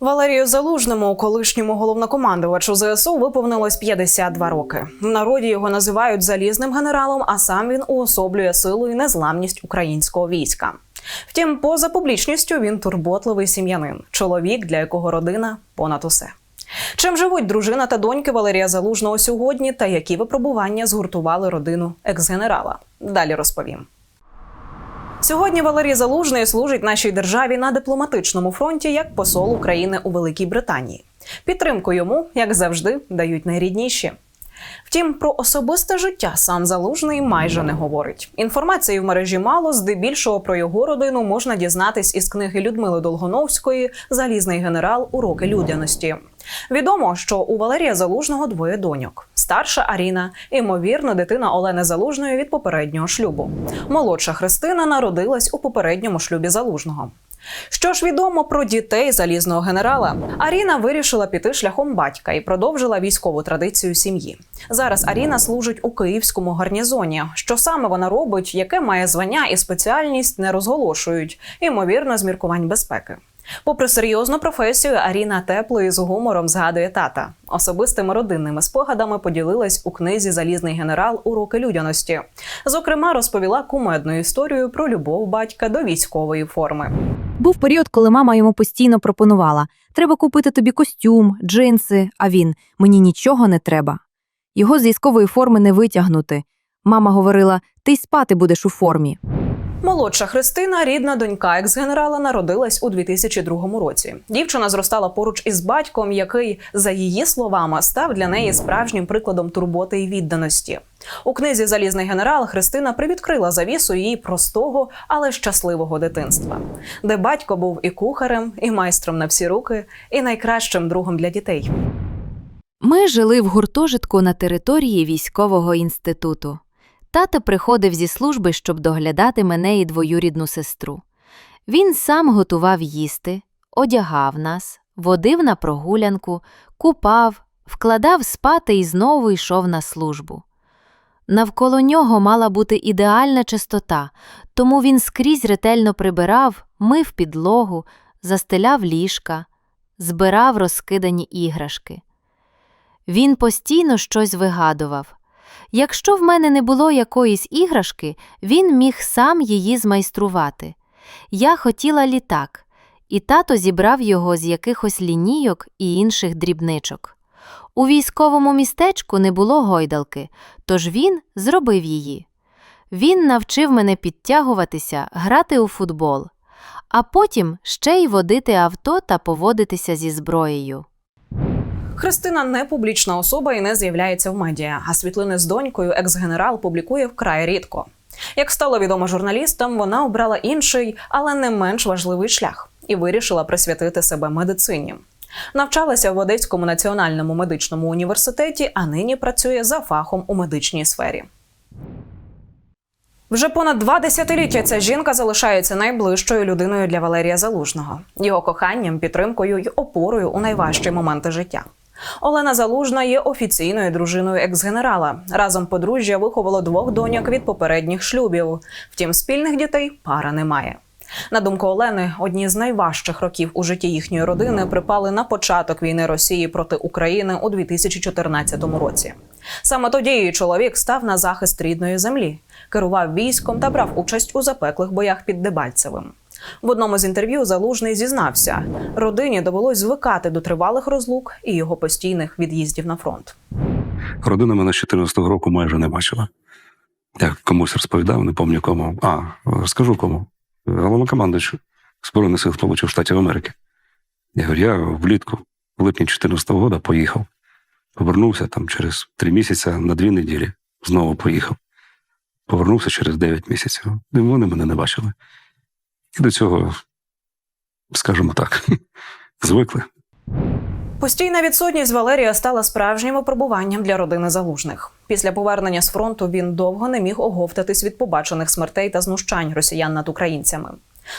Валерію Залужному, колишньому головнокомандувачу ЗСУ, виповнилось 52 роки. В народі його називають залізним генералом, а сам він уособлює силу і незламність українського війська. Втім, поза публічністю він турботливий сім'янин, чоловік, для якого родина понад усе. Чим живуть дружина та доньки Валерія Залужного сьогодні, та які випробування згуртували родину екс-генерала? Далі розповім. Сьогодні Валерій Залужний служить нашій державі на дипломатичному фронті як посол України у Великій Британії. Підтримку йому, як завжди, дають найрідніші. Втім, про особисте життя сам залужний майже не говорить. Інформації в мережі мало, здебільшого про його родину можна дізнатись із книги Людмили Долгоновської Залізний генерал Уроки людяності. Відомо, що у Валерія Залужного двоє доньок. Старша Аріна, імовірно, дитина Олени Залужної від попереднього шлюбу. Молодша Христина народилась у попередньому шлюбі Залужного. Що ж відомо про дітей залізного генерала? Аріна вирішила піти шляхом батька і продовжила військову традицію сім'ї. Зараз Аріна служить у київському гарнізоні. Що саме вона робить, яке має звання і спеціальність, не розголошують, ймовірно, з міркувань безпеки. Попри серйозну професію, Аріна тепло і з гумором згадує тата. Особистими родинними спогадами поділилась у книзі Залізний генерал Уроки людяності. Зокрема, розповіла кумедну історію про любов батька до військової форми. Був період, коли мама йому постійно пропонувала: треба купити тобі костюм, джинси, а він мені нічого не треба. Його з військової форми не витягнути. Мама говорила: ти й спати будеш у формі. Молодша Христина, рідна донька екс-генерала, народилась у 2002 році. Дівчина зростала поруч із батьком, який, за її словами, став для неї справжнім прикладом турботи і відданості. У книзі Залізний генерал Христина привідкрила завісу її простого, але щасливого дитинства, де батько був і кухарем, і майстром на всі руки, і найкращим другом для дітей. Ми жили в гуртожитку на території військового інституту. Тато приходив зі служби, щоб доглядати мене і двоюрідну сестру. Він сам готував їсти, одягав нас, водив на прогулянку, купав, вкладав спати і знову йшов на службу. Навколо нього мала бути ідеальна чистота, тому він скрізь ретельно прибирав, мив підлогу, застеляв ліжка, збирав розкидані іграшки. Він постійно щось вигадував. Якщо в мене не було якоїсь іграшки, він міг сам її змайструвати. Я хотіла літак, і тато зібрав його з якихось лінійок і інших дрібничок. У військовому містечку не було гойдалки, тож він зробив її. Він навчив мене підтягуватися, грати у футбол, а потім ще й водити авто та поводитися зі зброєю. Христина не публічна особа і не з'являється в медіа, а світлини з донькою екс-генерал публікує вкрай рідко. Як стало відомо журналістам, вона обрала інший, але не менш важливий шлях і вирішила присвятити себе медицині. Навчалася в Одеському національному медичному університеті, а нині працює за фахом у медичній сфері. Вже понад два десятиліття ця жінка залишається найближчою людиною для Валерія Залужного, його коханням, підтримкою й опорою у найважчі моменти життя. Олена Залужна є офіційною дружиною екс-генерала. Разом подружжя виховало двох доньок від попередніх шлюбів. Втім, спільних дітей пара не має. На думку Олени, одні з найважчих років у житті їхньої родини припали на початок війни Росії проти України у 2014 році. Саме тоді її чоловік став на захист рідної землі, керував військом та брав участь у запеклих боях під Дебальцевим. В одному з інтерв'ю залужний зізнався, родині довелось звикати до тривалих розлук і його постійних від'їздів на фронт. Родина мене з 14-го року майже не бачила. Я комусь розповідав, не пам'ятаю кому. А, розкажу кому. Головнокомандуючу Збройних сил Сполучених Штатів Америки. Я говорю, я влітку, в липні 14-го року поїхав. Повернувся там через три місяці на дві неділі. Знову поїхав. Повернувся через 9 місяців. Вони мене не бачили. І до цього, скажімо так, звикли. Постійна відсутність Валерія стала справжнім випробуванням для родини залужних. Після повернення з фронту він довго не міг оговтатись від побачених смертей та знущань росіян над українцями.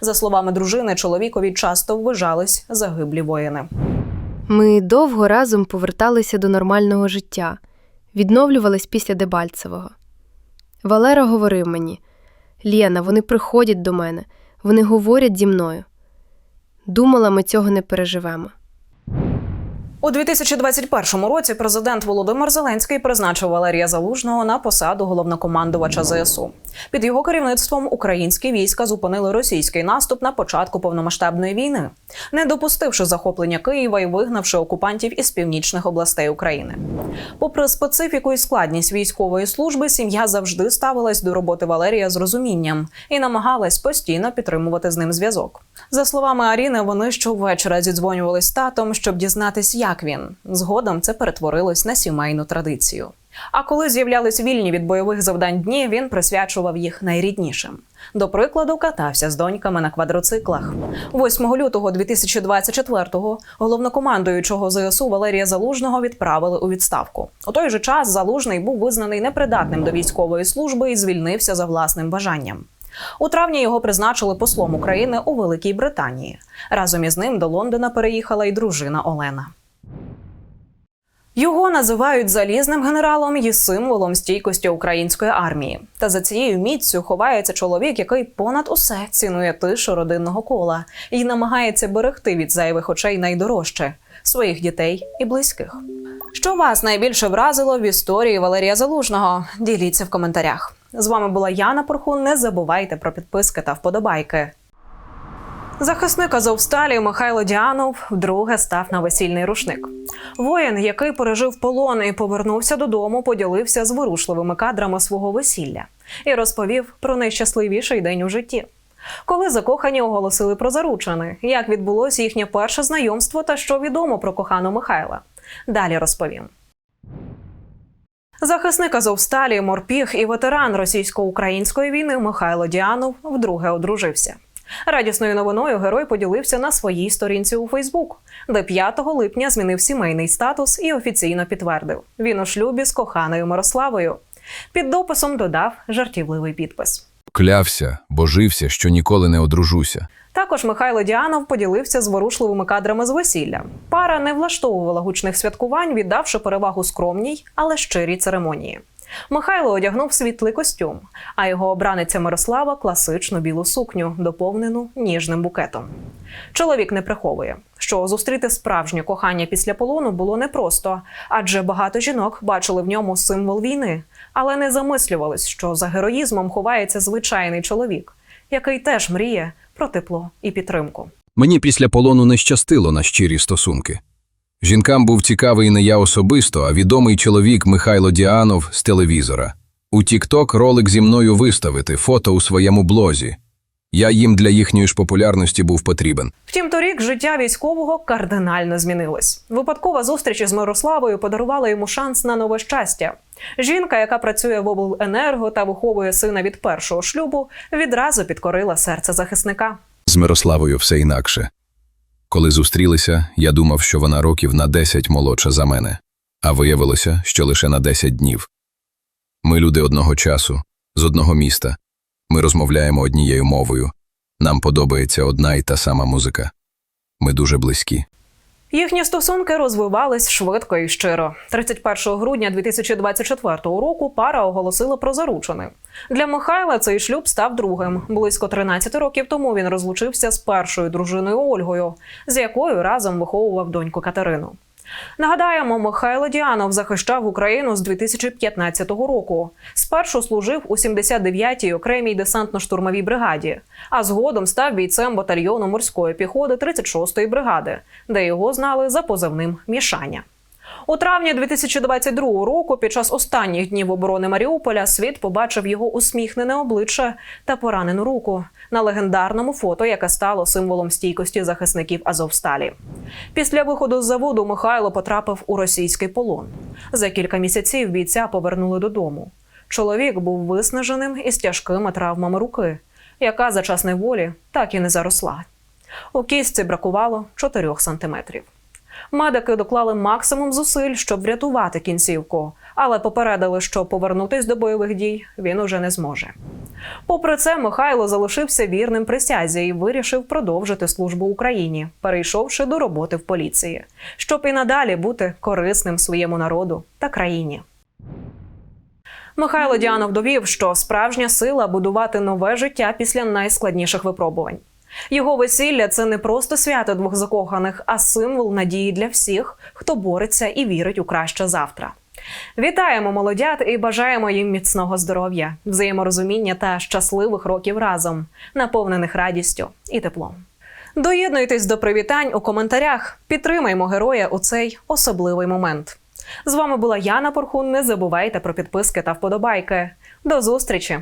За словами дружини, чоловікові часто ввижались загиблі воїни. Ми довго разом поверталися до нормального життя, відновлювались після Дебальцевого. Валера говорив мені: Лєна, вони приходять до мене, вони говорять зі мною. Думала, ми цього не переживемо. У 2021 році президент Володимир Зеленський призначив Валерія Залужного на посаду головнокомандувача ЗСУ. Під його керівництвом українські війська зупинили російський наступ на початку повномасштабної війни, не допустивши захоплення Києва і вигнавши окупантів із північних областей України. Попри специфіку і складність військової служби, сім'я завжди ставилась до роботи Валерія з розумінням і намагалась постійно підтримувати з ним зв'язок. За словами Аріни, вони щовечора зідзвонювались з татом, щоб дізнатись, як він. Згодом це перетворилось на сімейну традицію. А коли з'являлись вільні від бойових завдань дні, він присвячував їх найріднішим. До прикладу, катався з доньками на квадроциклах. 8 лютого 2024-го головнокомандуючого ЗСУ Валерія Залужного відправили у відставку. У той же час Залужний був визнаний непридатним до військової служби і звільнився за власним бажанням. У травні його призначили послом України у Великій Британії. Разом із ним до Лондона переїхала й дружина Олена. Його називають залізним генералом і символом стійкості української армії. Та за цією міццю ховається чоловік, який понад усе цінує тишу родинного кола і намагається берегти від зайвих очей найдорожче своїх дітей і близьких. Що вас найбільше вразило в історії Валерія Залужного? Діліться в коментарях. З вами була Яна Порхун. Не забувайте про підписки та вподобайки. Захисник Азовсталі Михайло Діанов вдруге став на весільний рушник. Воїн, який пережив полон і повернувся додому, поділився зворушливими кадрами свого весілля і розповів про найщасливіший день у житті. Коли закохані оголосили про заручини, як відбулося їхнє перше знайомство та що відомо про кохану Михайла. Далі розповім. Захисник Азовсталі, морпіг і ветеран російсько-української війни Михайло Діанов вдруге одружився. Радісною новиною герой поділився на своїй сторінці у Фейсбук, де 5 липня змінив сімейний статус і офіційно підтвердив: він у шлюбі з коханою Мирославою. Під дописом додав жартівливий підпис. Клявся, божився, що ніколи не одружуся. Також Михайло Діанов поділився зворушливими кадрами з весілля. Пара не влаштовувала гучних святкувань, віддавши перевагу скромній, але щирій церемонії. Михайло одягнув світлий костюм, а його обраниця Мирослава класичну білу сукню, доповнену ніжним букетом. Чоловік не приховує, що зустріти справжнє кохання після полону було непросто, адже багато жінок бачили в ньому символ війни, але не замислювались, що за героїзмом ховається звичайний чоловік, який теж мріє про тепло і підтримку. Мені після полону не щастило на щирі стосунки. Жінкам був цікавий не я особисто, а відомий чоловік Михайло Діанов з телевізора. У Тік-Ток ролик зі мною виставити, фото у своєму блозі. Я їм для їхньої ж популярності був потрібен. Втім, торік життя військового кардинально змінилось. Випадкова зустріч із Мирославою подарувала йому шанс на нове щастя. Жінка, яка працює в обленерго та виховує сина від першого шлюбу, відразу підкорила серце захисника. З Мирославою все інакше. Коли зустрілися, я думав, що вона років на 10 молодша за мене, а виявилося, що лише на 10 днів. Ми люди одного часу, з одного міста. Ми розмовляємо однією мовою. Нам подобається одна і та сама музика. Ми дуже близькі. Їхні стосунки розвивались швидко і щиро. 31 грудня 2024 року пара оголосила про заручини. Для Михайла цей шлюб став другим. Близько 13 років тому він розлучився з першою дружиною Ольгою, з якою разом виховував доньку Катерину. Нагадаємо, Михайло Діанов захищав Україну з 2015 року. Спершу служив у 79-й окремій десантно-штурмовій бригаді, а згодом став бійцем батальйону морської піхоти 36-ї бригади, де його знали за позивним Мішаня. У травні 2022 року, під час останніх днів оборони Маріуполя, світ побачив його усміхнене обличчя та поранену руку на легендарному фото, яке стало символом стійкості захисників Азовсталі. Після виходу з заводу Михайло потрапив у російський полон. За кілька місяців бійця повернули додому. Чоловік був виснаженим із тяжкими травмами руки, яка за час неволі так і не заросла. У кістці бракувало 4 сантиметрів. Медики доклали максимум зусиль, щоб врятувати кінцівку, але попередили, що повернутись до бойових дій він уже не зможе. Попри це, Михайло залишився вірним присязі і вирішив продовжити службу Україні, перейшовши до роботи в поліції, щоб і надалі бути корисним своєму народу та країні. Михайло Діанов довів, що справжня сила будувати нове життя після найскладніших випробувань. Його весілля це не просто свято двох закоханих, а символ надії для всіх, хто бореться і вірить у краще завтра. Вітаємо молодят і бажаємо їм міцного здоров'я, взаєморозуміння та щасливих років разом, наповнених радістю і теплом. Доєднуйтесь до привітань у коментарях. Підтримаймо героя у цей особливий момент. З вами була Яна Порхун. Не забувайте про підписки та вподобайки. До зустрічі!